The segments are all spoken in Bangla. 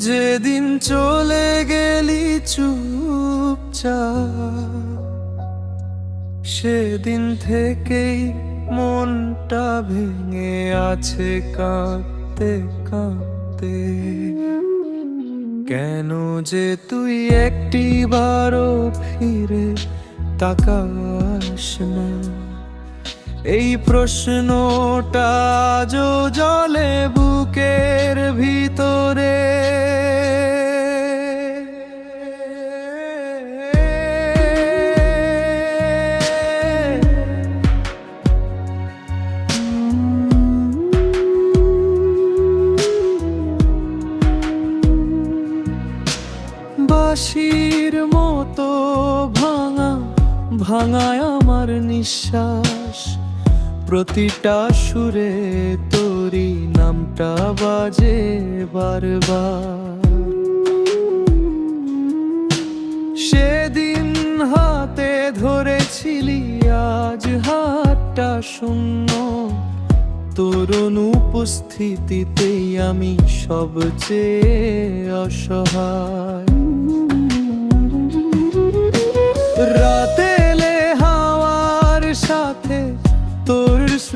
যেদিন চলে গেলি চুপচাপ, সেদিন থেকেই মনটা ভেঙে আছে কাঁদতে কাঁদতে। কেন যে তুই একটি বারো ফিরে তাকাস না? এই প্রশ্নটা জলে বুকের ভিতরে। বাঁশির মতো ভাঙা, ভাঙায় আমার নিঃশ্বাস। প্রতিটা সুরে তোরি নামটা বাজে বারবার। সেদিন হাতে ধরেছিলি, আজ হাতটা শূন্য। তোর অনুপস্থিতিতেই আমি সবচেয়ে অসহায়।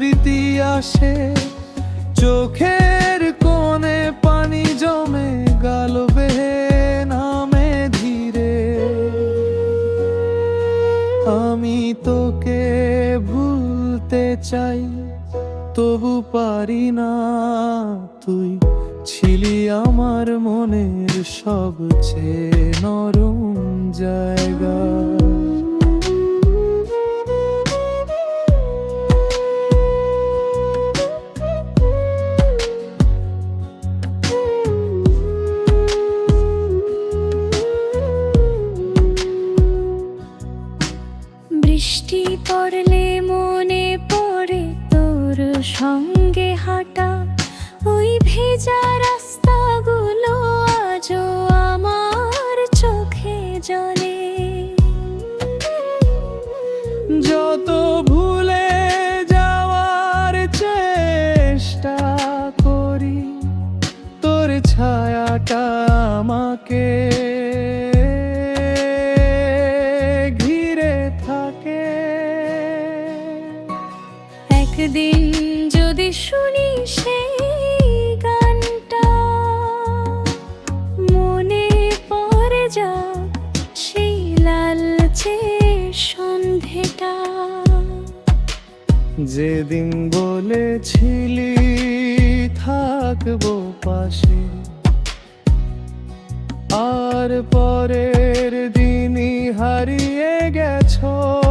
স্মৃতি আসে, চোখের কোণে পানি জমে গালবে নামে ধীরে আমি তোকে ভুলতে চাই, তবু পারি না তুই। ছিলি আমার মনের সবচেয়ে নরম জায়গা। সঙ্গে হাঁটা ওই ভেজা একদিন যদি শুনি সেই গানটা, মনে পড়ে যা সেই লালচে সন্ধেটা। যেদিন বলেছিলি, থাকব পাশে। আর পরের দিনই হারিয়ে গেছো।